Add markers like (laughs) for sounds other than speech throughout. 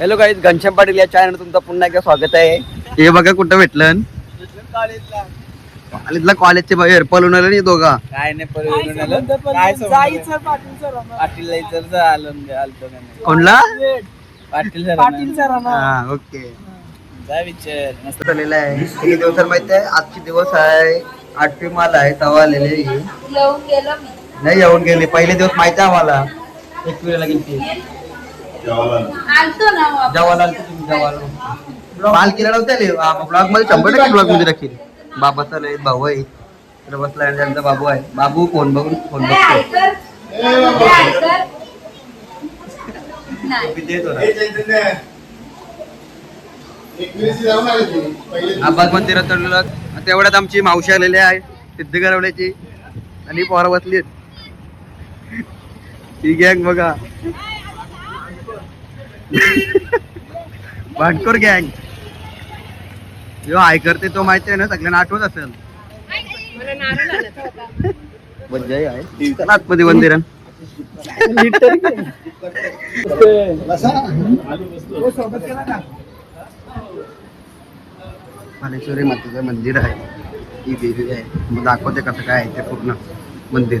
Hello guys Ghanshyam Patil या channel तुमचं पुन्हा एकदा स्वागत आहे. हे बघा कुठं भेटलं. कॉलेजला. कॉलेजचे बाहेर पळून आले. नाही दोघा काय नाही. जायचं पाटील सर पाटील जायचं आलं आलतो का नाही. कोणला? पाटील सर पाटील सरांना. हा ओके. जा विचार. मस्त झालेलं आहे. किती दिवस माहिती आहे? आजचे दिवस आहे. आठवी माल आहे तवा आलेले आहे. येऊन गेलो मी. नाही येऊन गेले. पहिले दिवस माहिती आहे आम्हाला. एक वेळेला गेली आलतो तुम्ही जवाला माल केला नव्हता ब्लॉगमध्ये शंभर टक्के ब्लॉगमध्ये राखील बाबाचा लय भाऊ आहे इकडे बसला आणि त्यांचा बाबू आहे. बाबू फोन बघून फोन हे बघतो आबाद मंदिरात चढलेलो तेवढ्यात आमची मावशी आलेली आहे. सिद्ध गरवल्याची आणि पोरा बसली ही गँग बघा. भांडकोर गँग. जो आय करते तो माहिती आहे ना सगळ्यांना आठवत असेल. मज्जा आहे. आतमध्ये मंदिरात मालेश्वरी मातेचं मंदिर आहे. ही देवी आहे. मग दाखवते कसं काय आहे ते पूर्ण मंदिर.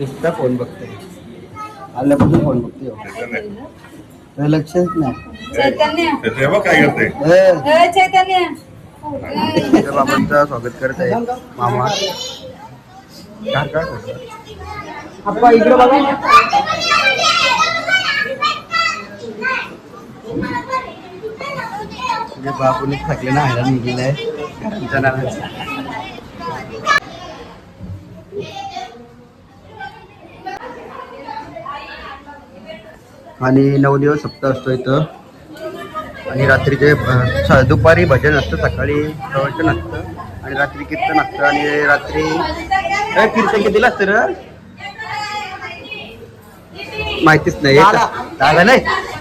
नुसता फोन बघते आल्यापासून फोन बघते हो. लक्षच नाही. चैतन्य. तेव्हा काय करते? ए, ए, चैतन्य. तुझ्या बाबांचं स्वागत करत आहे. मामा. काय काय करतो? आप्पा इकडे बघा. तुझ्या बाबूने थकले ना हैराण निघेलाय घरांच्या नावाचं. आणि नऊ दिवस सप्ताह असतो इथं. आणि रात्रीचे दुपारी भजन असतं सकाळी प्रवचन असतं आणि रात्री कीर्तन असतं आणि रात्री कीर्तन कितीला असतं रे? माहितीच नाही दहा नाही.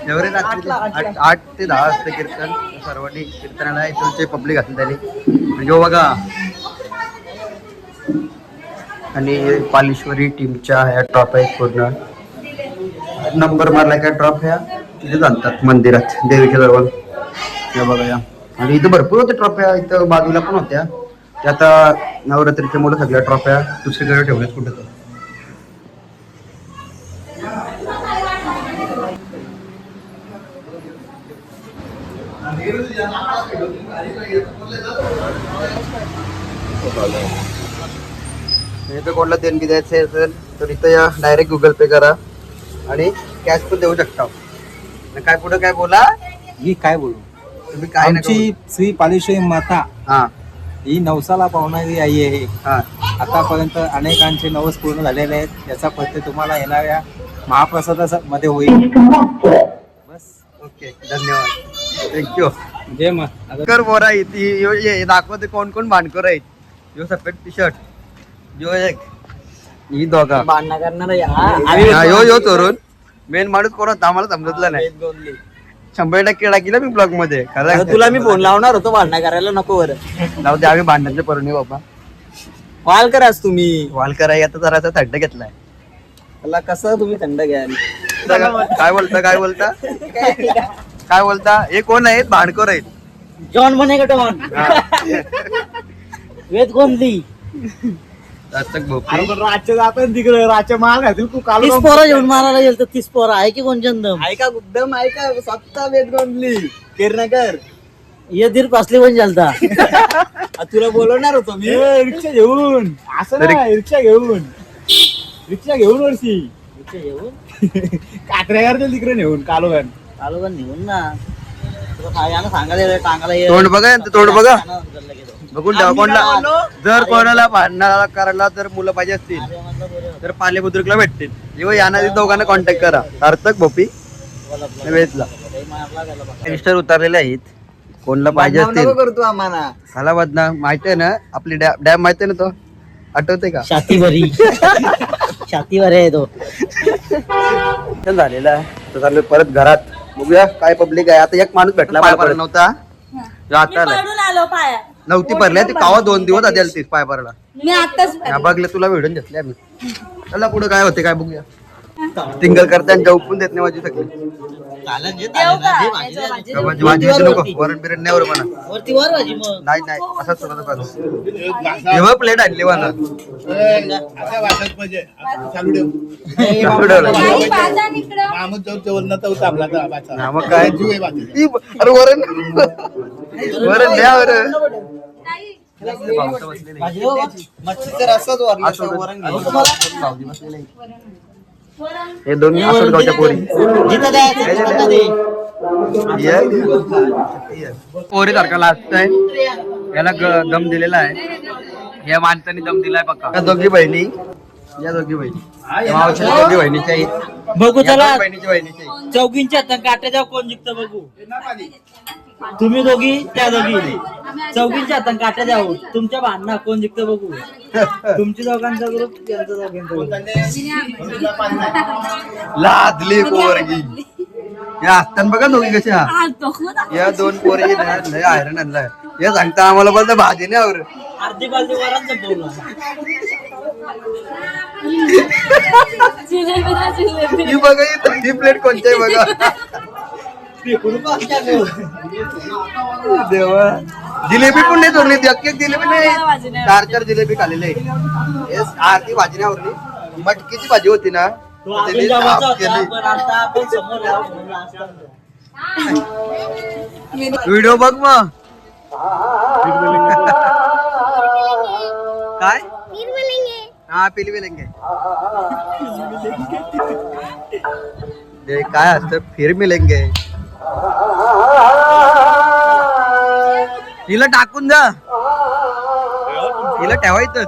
एवढे रात्री आठ आठ ते दहा असतं कीर्तन. सर्वांनी कीर्तनाला इथलचे पब्लिक असते त्याने. म्हणजे हो बघा. आणि पालेश्वरी टीमच्या ह्या ट्रॉप आहेत पूर्ण. नंबर मारला का? ट्रॉफ ह्या तिथे चालतात मंदिरात देवीच्या जवळ. या बघा या. आणि इथं भरपूर होत्या ट्रॉफ्या इथं बाजूला पण होत्या. त्या आता नवरात्रीच्या मुलं सगळ्या ट्रॉफ्या दुसरीकडे ठेवल्यात कुठं तर इथं कोणाला देणगी द्यायचं असेल तर इथं या. डायरेक्ट गुगल पे करा. आणि कॅश पण देऊ शकता. आणि काय पुढे काय बोला? ही काय बोलू? तुम्ही काय आमची श्री पालेश्वरी माता बोलू. हा. ही नवसाला पावणारी आई आहे. हा. आतापर्यंत अनेकांचे नवस पूर्ण झालेले आहेत. याचा फक्त तुम्हाला येणाऱ्या महाप्रसादा मध्ये होईल. बस. ओके धन्यवाद. थँक्यू जय मा कर बोरा ती यो- ये दाखवते कोण कोण भांडकर आहेत. यो सफेद टी शर्ट यो एक. ही दोघा. भांडणं करणार हा, यो यो तरुण. मेन माणूस कोण आम्हाला समजतलं नाही. शंभर टक्के टाकीला मी ब्लॉगमध्ये? खरं तुला मी फोन लावणार होतो भांडणं करायला नको बरं. जाऊ दे आम्ही भांडणाचे परुणी बाबा. कॉल कराच तुम्ही. वाल कराय आता जरा थंड घेतलाय. त्याला कसं तुम्ही थंड घ्याल काय बोलता काय बोलता? काय बोलता? हे कोण आहेत? भांडकर आहेत. जॉन बने का डॉन हा. वेद कोणती जास्त भोपळी. रातच्या जातात तिकडे रातच्या माल घातील तू काल तीस पोरं घेऊन मारायला गेलं तर तीस पोरं आहे की कोणच्या दम ऐका गुद्दम ऐका स्वतः वेद कोणली किरणकर. ये दीर पासली पण चालता (laughs) तुला बोलवणार होतो मी? रिक्षा घेऊन. असं नाही रिक्षा घेऊन. रिक्षा घेऊन वर्षी इथे येऊन (laughs) कात्र्या करतील तिकडे नेऊन कालोगण आलो का निघून ना. तुला खा- यानं सांगायला गेलं, टांगाला ये. तोंड बघा यांचं तोंड बघा. बघून कोणला जर कोणाला भांडणाला करायला जर मुलं पाहिजे असतील. तर पाले बुद्रुकला भेटतील. जेव्हा यांना दोघांना कॉन्टॅक्ट करा. सार्थक भोपी वेदला रजिस्टर उतरलेले आहेत. कोणला पाहिजे असतील? करतो आम्हाला. खाला बदना माहिती आहे ना? आपली डॅम डॅम माहिती आहे ना तो? आठवते का? छातीवरी छातीवर आहे तो. झालेलं आहे. तर चाललोय परत घरात. बघूया काय पब्लिक आहे. आता एक माणूस भेटला नव्हता. आता. आलो पाया. नव्हती भरल्या ती कावा दोन दिवस आधी आली पाय भरायला मी आताच बघले तुला भेटून घेतले आम्ही. चला पुढे काय होते काय बघूया. टिंगल करताना जाऊ पण देत नाही माझी सगळी. भाजी नको वरण बिरण नाही वर म्हणा. नाही नाही असंच जेव्हा प्लेट आणली वाटत म्हणजे जाऊन. हा, मग काय? अरे वरण वरण द्या वरण? मच्छीचं. हे दोन आसोडगावच्या पोरी. पोरी सारखा लास्ट आहे. याला ग- दम दिलेला आहे. या माणसाने दम दिलाय पक्का दोघी बहिणी. या दोघी बहिणी. दोघी. बहिणीच्या आहेत बघू या चला. दोन बहिणीच्या बहिणीच्या आहेत. चौघींच्या हातात काट्या द्या कोण जिंकतं बघू? तुम्ही दोघी त्या दोघी. चौघींच्या हातात काट्या द्या हो. तुमच्या भांडणा कोण जिंकतं बघू? तुमच्या दोघांचा ग्रुप त्यांचा दोघांचा group. लादली पोरगी. या असताना बघा दोघी कशा या दोन पोरी ना लय आयरन आणलाय. या सांगता आम्हाला बोलता भाजी नाही आवर अर्धी बाजू वरात संपवलं. ही बघा ही प्लेट कोणती आहे बघा. देवा. जिलेबी पण नाही चोरली एक एक जिलेबी नाही. चार चार जिलेबी खाल्लेले आहे आरती भाजी नाही आवरली मटकीची भाजी होती ना त्याने साफ होता, केली. व्हिडिओ बघ मग. काय? हा पिली मिलेंगे ते काय असतं? फिर मिलेंगे हिला टाकून जा. हिला ठेवायचं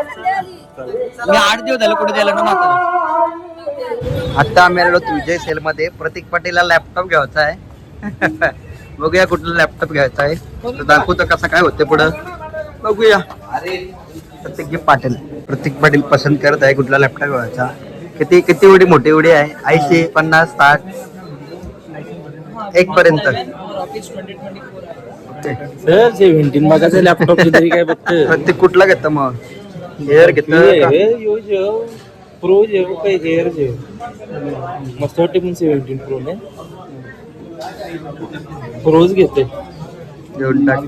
मी आठ दिवस झाले कुठे गेलो ना माता आता आम्ही आलेलो विजय सेल मध्ये प्रतीक पाटीलला लॅपटॉप घ्यायचा आहे. (laughs) बघूया कुठला लॅपटॉप घ्यायचा आहे. तर दाखवतो कसं काय होते पुढं. बघूया. प्रतीक पाटील प्रतीक पाटील पसंत करत आहे कुठला लॅपटॉप घ्यायचा. किती किती एवढी मोठी एवढी आहे? ऐंशी पन्नास साठ? एक पर्यंत. लॅपटॉप प्रत्येक कुठला घेतं मग? एअर घेतं? प्रो जेव काय एअर जेव मस्त वाटते पण सेव्हन्टीन प्रो ने. प्रोज घेते. टाक.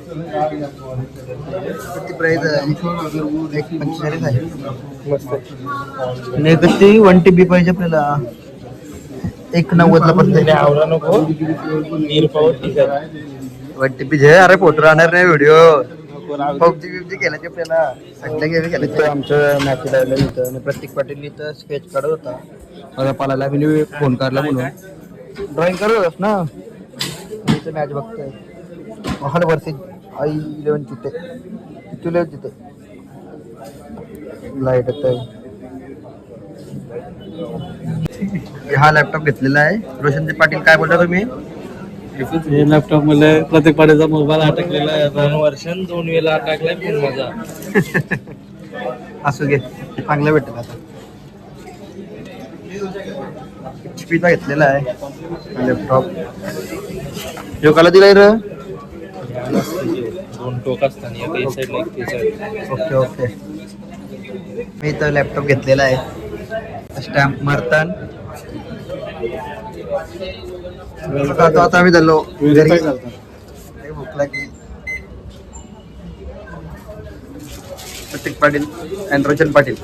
प्राइस आहे एक पंचेचाळीस आहे. मस्त. वन टी बी पाहिजे आपल्याला. एक नव्वद ला पडते. आवरा नको. वन टी बी जे अरे फोटो राहणार नाही व्हिडिओ पबजी बिबजी केल्याचे आपल्याला. सगळ्या गेम आमचं मॅच लावलं इथं. आणि प्रत्येक पाटील इथं स्केच काढत होता. मला पालाला मी फोन काढला म्हणून. ड्रॉइंग करत होतास ना? इथं मॅच बघतोय? हॉल वरती आई इलेवन तिथे तुला तिथे लाइट येत हा लॅपटॉप घेतलेला आहे. रोशनजी पाटील काय बोलता तुम्ही? हे लॅपटॉप मला प्रत्येक पाड्याचा मोबाईल अटकलेला आहे. दोन वर्ष दोन वेळा अटकलाय फोन माझा. असू घे चांगलं भेटेल आता. चा घेतलेला आहे. लॅपटॉप जो काला दिलाय र. दोन टोक एक साईडला एक साईडला ओके ओके. मी इथं लॅपटॉप घेतलेला आहे. स्टॅम्प मारतान. आता आता- आता आम्ही झालो. घरी. भूक लागली. प्रतीक पाटील आणि रोशन पाटील.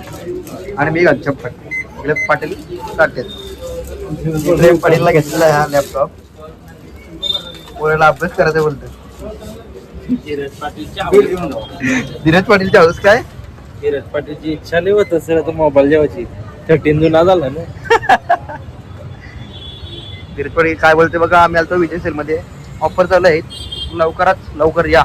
आणि मी घनश्याम पाटील पाटील टाकेल पाटीलला घेतलेला आहे हा लॅपटॉप पोराला अभ्यास करायचा बोलतो धीरज पाटीलच्या हाऊस काय? धीरज पाटीलची इच्छा नाही होत सर आता मोबाईल जेवायची. थर्टीन जुना झाला ना. धीरज पाटील काय बोलते बघा आम्ही आलतो विजय सेल मध्ये ऑफर चालू आहेत. लवकरच लवकर या.